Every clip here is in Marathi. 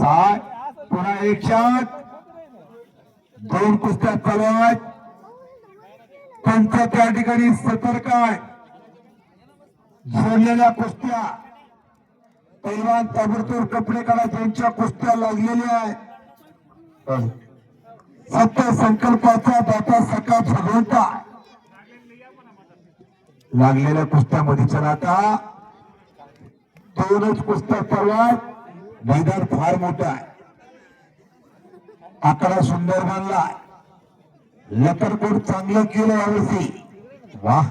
शबास पुन्हा एक शॉट दोन कुस्त्या चालू आहेत त्या ठिकाणी सतर्क आहे. जोडलेल्या कुस्त्या. पैलवान ताबडतोब कपडे काढा त्यांच्या कुस्त्या लागलेल्या आहेत. सत्य संकल्पाचा दाता सका भगवंता लागलेल्या कुस्त्यामध्ये चला आता. दोनच कुस्त्या चालवात मैदान फार मोठं आहे. आकडा सुंदर मानला लकरकोट चांगलं केलं यावर्षी. वा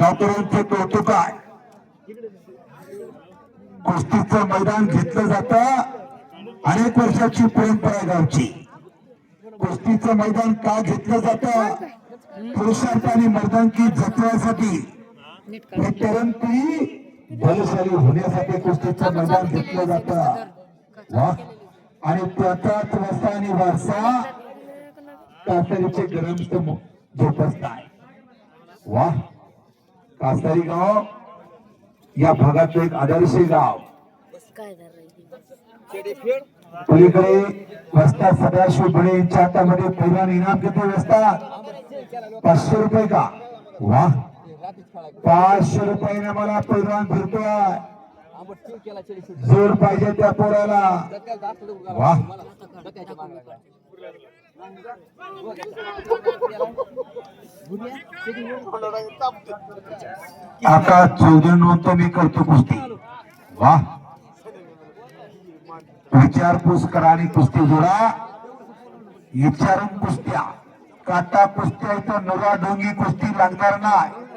गावकऱ्यांचं कौतुक आहे. कुस्तीचं मैदान घेतलं जात. अनेक वर्षाची परंपरा गावची. कुस्तीचं मैदान का घेतलं जातं? पुरुषार्थ आणि मर्दांकी जपण्यासाठी. हे तरुण पिढी बलशाली होण्यासाठी कुस्तीचं मैदान घेतलं जातं. वा. आणि त्याचाच वसा आणि वारसा कासारीचे गरम जोपासताय वा. कासारी गाव या भागातलं एक आदर्श गाव. पलीकडे वस्ता सदाशिव भळे यांच्या हातामध्ये पैलवान इनाम किती वस्तात पाचशे रुपये का? वा. पाचशे रुपयाने मला पैलवान फिरतोय जोर पाहिजे त्या पोराला. वा. आकाश चौधरी म्हणतो मी करतो कुस्ती. वा. विचारपूस करा आणि कुस्ती जोडा. विचारून कुस्त्या. काटा कुस्त्या इथं नवा ढोंगी कुस्ती लागणार नाही.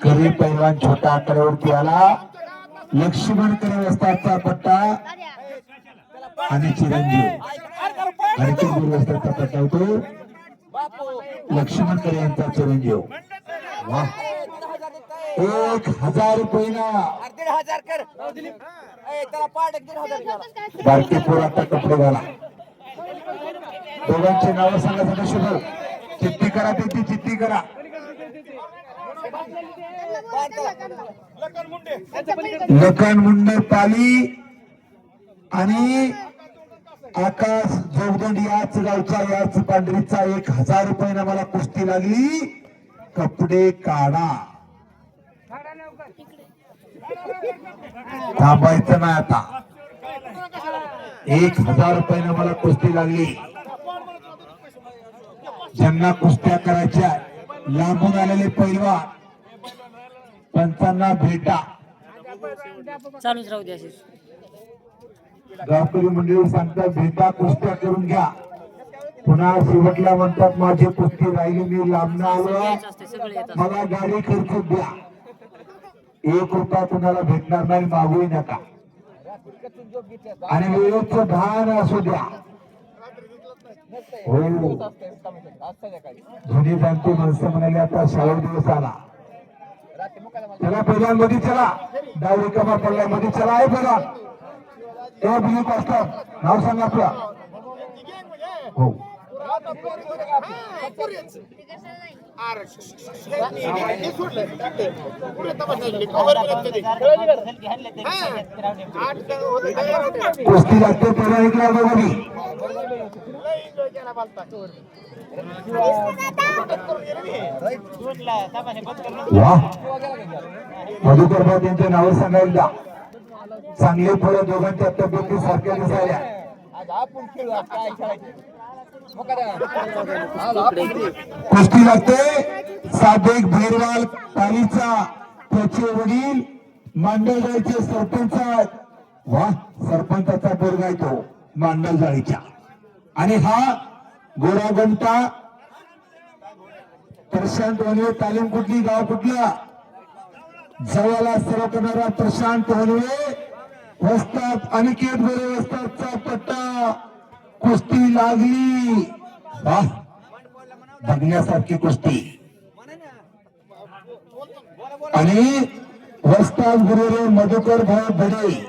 करी पैलवान छोटा आकड्यावरती आला. लक्ष्मण करे वस्ताचा पट्टा. आणि चिरंजीव. आणि चिरंजीव वस्ताचा पट्टा होतो. लक्ष्मण करे यांचा चिरंजीव. वा एक हजार रुपये भारतीय दीड आता कपडे घाला. दोघांचे नाव सांगा सदस्य शुभ चिठ्ठी करा त्याची चिठ्ठी करा. लखन मुंडे पाली आणि आकाश जोगदंड याच गावचा याच पांढरीचा एक हजार रुपये मला कुस्ती लागली. कपडे काढा. थांबायचं नाही आता. एक हजार रुपयानं मला कुस्ती लागली. ज्यांना कुस्त्या करायच्या लांबून आलेले पैलवान पंचांना भेटा. चालूच राहू द्या. गावकरी मंडळी सांगतात भेटा कुस्त्या करून घ्या. पुन्हा शेवटला म्हणतात माझी कुस्ती राहिली मी लांबणं आलो मला गाडी खर्च द्या. एक रुपया तुम्हाला भेटणार नाही मागूही नका. आणि वेळेचं भान असू द्या. हो. जुनी जाणती माणसं म्हणाली आता शाळेत दिवस आला. चला पहिल्या मध्ये चला. डाव रिकामा पडला मध्ये चला. आहे बघा ए बिली पास्टर नाव सांगा आपला. हो. कुस्ती लागते पहिला ऐकला बघा वा मधुकर भाऊ त्यांचे नाव सांगायला द्या. चांगले पोरं दोघांच्या तब्येती सारख्या दिसायला. कुस्ती लागते. सादेक भैरवाल तालीचा त्याचे वडील मांडलजाळीचे सरपंच आहेत. वा सरपंचाचा पोरगा आहे तो मांडलजाळीच्या आणि हा गोरा प्रशांत वनवे तालीम कुठली गाव कुठला? जवळला सर्व करणारा प्रशांत वनवे. वस्तात अनिकेत बरे वस्तादचा पट्टा. कुस्ती लागली. वा बघण्यासारखी कुस्ती. आणि वस्ताद गुरुरे मधुकर भाऊ बडे.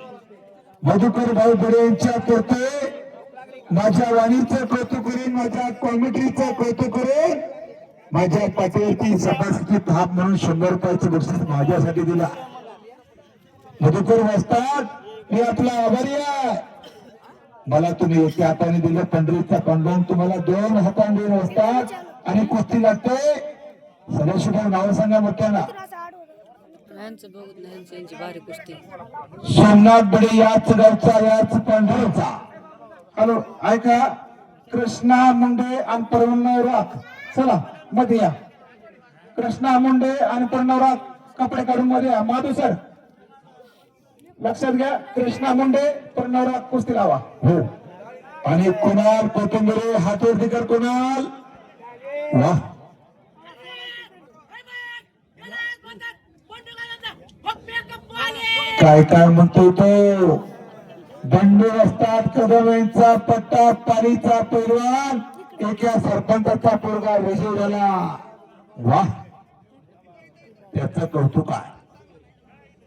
मधुकर भाऊ बडे यांच्या करते माझ्या वाणीचं कौतुक करेन माझ्या कॉमेंट्रीचं कौतुक करेन. माझ्या पाठीवरती सभासची थाप म्हणून शंभर रुपयाचं बक्षीस माझ्यासाठी दिला. मधुकर वस्ताद मी आपला आभारी आहे. मला तुम्ही एका हाताने दिलं पंढरीचा पांडुरंग तुम्हाला दोन हाताने असतात आणि कुस्ती लागते. सदाशिवराव नाव सांगा मोठ्याना सोमनाथ बडे याच गावचा याच पांढरचा हॅलो ऐका. कृष्णा मुंडे आणि प्रणव राख चला मध्ये या. कृष्णा मुंडे आणि प्रणव राख कपडे काढून मध्ये या. माधू सर. लक्षात घ्या कृष्णा मुंडे प्रणव राख कुस्ती लावा. हो. आणि कुणाल कोथिंबरे हातवरती कर कुणाल? वा. काय काय म्हणतो तो? बंडू असतात कदम यांचा पट्टा पारीचा पैलवान. एका सरपंचाचा पोरगा विजय झाला. वा. त्याच कौतुक आहे.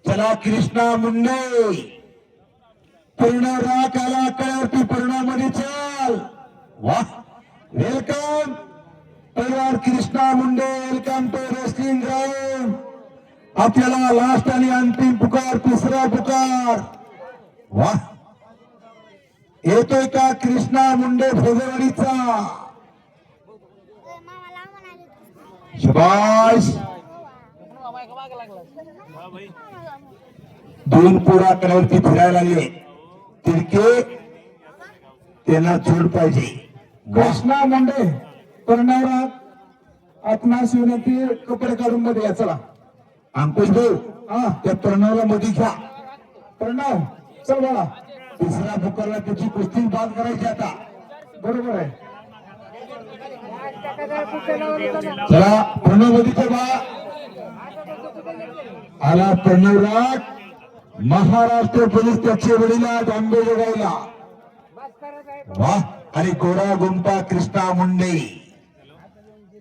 चला कृष्णा मुंडे. पूर्ण राख आला कळवती पूर्णामध्ये चाल. वा. वेलकम पैलवान Krishna Munde welcome to wrestling ground आपल्याला लास्ट आणि अंतिम पुकार तिसरा पुकार. वा. येतोय का कृष्णा मुंडे भोगवाडीचा शबाश दोन पोरा कडावरती फिरायला लागले तिरके त्यांना जोड पाहिजे. कृष्णा मुंडे प्रणवरात आपणास विनंती कपडे काढून मध्ये या चला. अंकुश भाऊ हा. त्या प्रणवला मध्ये घ्या. प्रणव चल बाळा. तिसऱ्या बुकरला त्याची कुस्ती बाद करायची आता. बरोबर आहे. चला प्रणव बा आला प्रणवराज. महाराष्ट्र पोलीस त्याचे वडील आहेत आंबेजोगाईला वा आणि गोरा गुंपा कृष्णा मुंडे.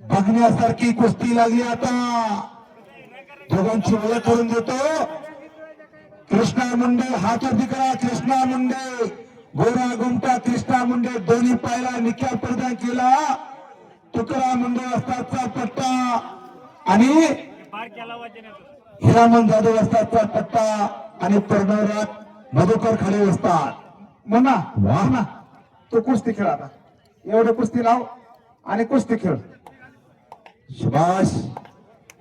बघण्यासारखी कुस्ती लागली आता. दोघांची ओळख करून देतो. कृष्णा मुंडे हातवरती करा कृष्णा मुंडे गोरा गुमटा कृष्णा मुंडे दोन्ही पायला निकाल प्रदान केला. तुकारा मुंडे असताचा पट्टा आणि हिरामन जाधव असताचा पट्टा आणि प्रणवरात मधुकर खाली असतात. म्हणा वा. ना तो कुस्ती खेळ आता. एवढे कुस्ती लाव आणि कुस्ती खेळ. सुभाष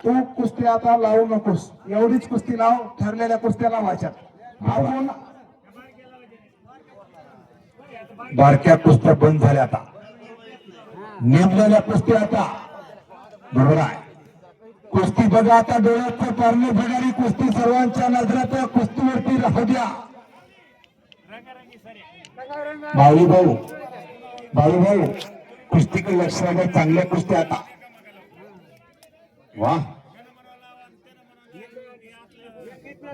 तू कुस्ती आता लावू नकोस. एवढीच कुस्ती लाव ठरलेल्या कुस्त्या लावायच्या. आपण बारक्या कुस्त्या बंद झाल्या आता. नेमलेल्या कुस्त्या आता. बरोबर आहे. कुस्ती बघा आता डोळ्यात पारणे बघारी कुस्ती सर्वांच्या नजरात कुस्तीवरती राहू द्या. भाऊ भाऊ भाऊ भाऊ कुस्तीकडे लक्ष चांगल्या कुस्त्या आता. वा.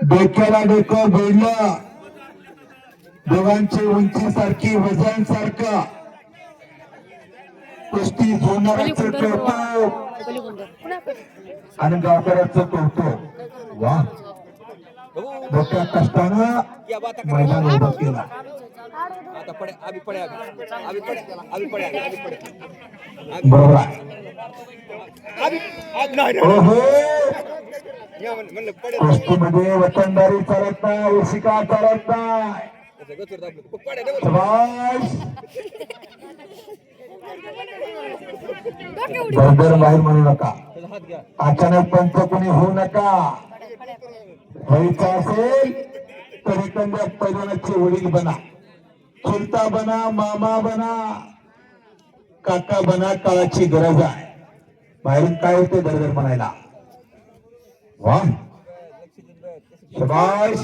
डोक्याला डोकं जोडलं दोघांची उंची सारखी वजन सारखं कुस्ती जोडणाऱ्याचं कौतुक आणि गावकऱ्याचं कौतुक. वा. डोक्या कष्टानं मैदान उभं केला. बरोबर. कुस्तीमध्ये वतनदारी चालत नाही चालत नाही. बरोबर बाहेर म्हणू नका. अचानक पंच कोणी होऊ नका. व्हायचं असेल तर एखाद्या पैलवानाचे वडील बना. चुलता बना मामा बना. काका बना काळाची गरज आहे. बाहेरून काय होते दरदर म्हणायला? वा शबाश